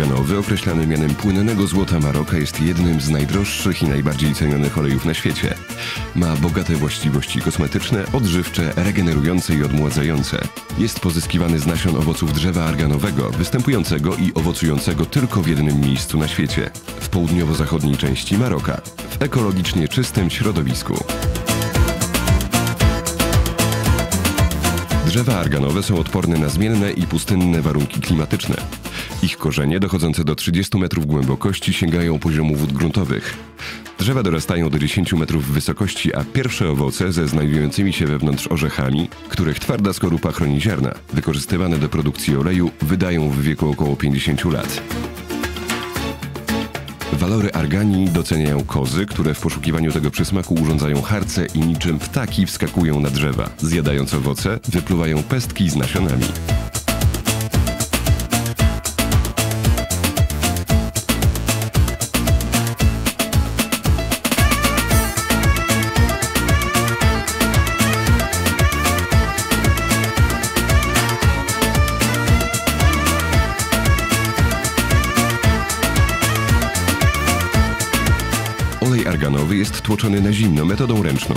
arganowy, określany mianem płynnego złota Maroka, jest jednym z najdroższych i najbardziej cenionych olejów na świecie. Ma bogate właściwości kosmetyczne, odżywcze, regenerujące i odmładzające. Jest pozyskiwany z nasion owoców drzewa arganowego, występującego i owocującego tylko w jednym miejscu na świecie w południowo-zachodniej części Maroka, w ekologicznie czystym środowisku. Drzewa arganowe są odporne na zmienne i pustynne warunki klimatyczne. Ich korzenie, dochodzące do 30 metrów głębokości, sięgają poziomu wód gruntowych. Drzewa dorastają do 10 metrów wysokości, a pierwsze owoce ze znajdującymi się wewnątrz orzechami, których twarda skorupa chroni ziarna, wykorzystywane do produkcji oleju, wydają w wieku około 50 lat. Walory arganii doceniają kozy, które w poszukiwaniu tego przysmaku urządzają harce i niczym ptaki wskakują na drzewa. Zjadając owoce, wypluwają pestki z nasionami. Olej arganowy jest tłoczony na zimno metodą ręczną.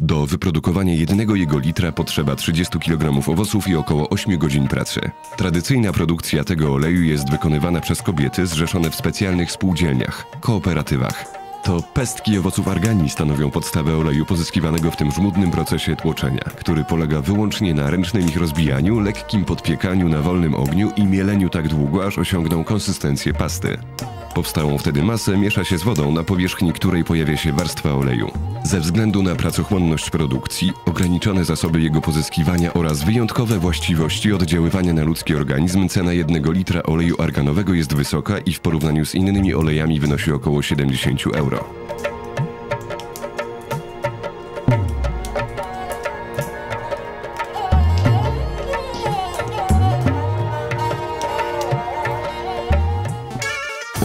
Do wyprodukowania jednego jego litra potrzeba 30 kg owoców i około 8 godzin pracy. Tradycyjna produkcja tego oleju jest wykonywana przez kobiety zrzeszone w specjalnych spółdzielniach, kooperatywach. To pestki owoców arganii stanowią podstawę oleju pozyskiwanego w tym żmudnym procesie tłoczenia, który polega wyłącznie na ręcznym ich rozbijaniu, lekkim podpiekaniu na wolnym ogniu i mieleniu tak długo, aż osiągną konsystencję pasty. Powstałą wtedy masę miesza się z wodą, na powierzchni której pojawia się warstwa oleju. Ze względu na pracochłonność produkcji, ograniczone zasoby jego pozyskiwania oraz wyjątkowe właściwości oddziaływania na ludzki organizm, cena jednego litra oleju arganowego jest wysoka i w porównaniu z innymi olejami wynosi około 70 euro.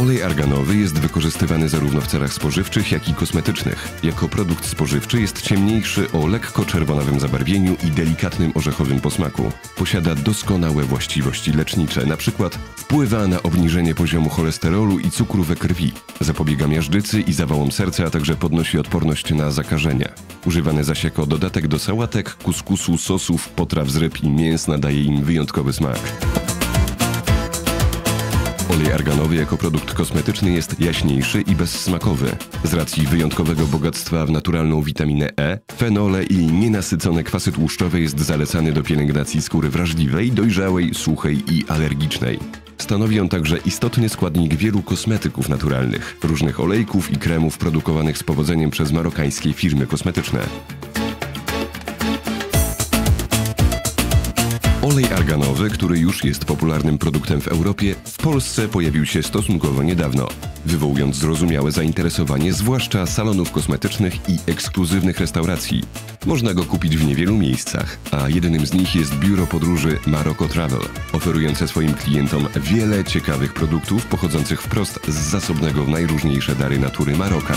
Olej arganowy jest wykorzystywany zarówno w celach spożywczych, jak i kosmetycznych. Jako produkt spożywczy jest ciemniejszy o lekko czerwonawym zabarwieniu i delikatnym orzechowym posmaku. Posiada doskonałe właściwości lecznicze, np. wpływa na obniżenie poziomu cholesterolu i cukru we krwi, zapobiega miażdżycy i zawałom serca, a także podnosi odporność na zakażenia. Używany zaś jako dodatek do sałatek, kuskusu, sosów, potraw z ryb i mięs nadaje im wyjątkowy smak. Olej arganowy jako produkt kosmetyczny jest jaśniejszy i bezsmakowy. Z racji wyjątkowego bogactwa w naturalną witaminę E, fenole i nienasycone kwasy tłuszczowe jest zalecany do pielęgnacji skóry wrażliwej, dojrzałej, suchej i alergicznej. Stanowi on także istotny składnik wielu kosmetyków naturalnych, różnych olejków i kremów produkowanych z powodzeniem przez marokańskie firmy kosmetyczne. Olej arganowy, który już jest popularnym produktem w Europie, w Polsce pojawił się stosunkowo niedawno, wywołując zrozumiałe zainteresowanie zwłaszcza salonów kosmetycznych i ekskluzywnych restauracji. Można go kupić w niewielu miejscach, a jednym z nich jest biuro podróży Maroko Travel, oferujące swoim klientom wiele ciekawych produktów pochodzących wprost z zasobnego w najróżniejsze dary natury Maroka.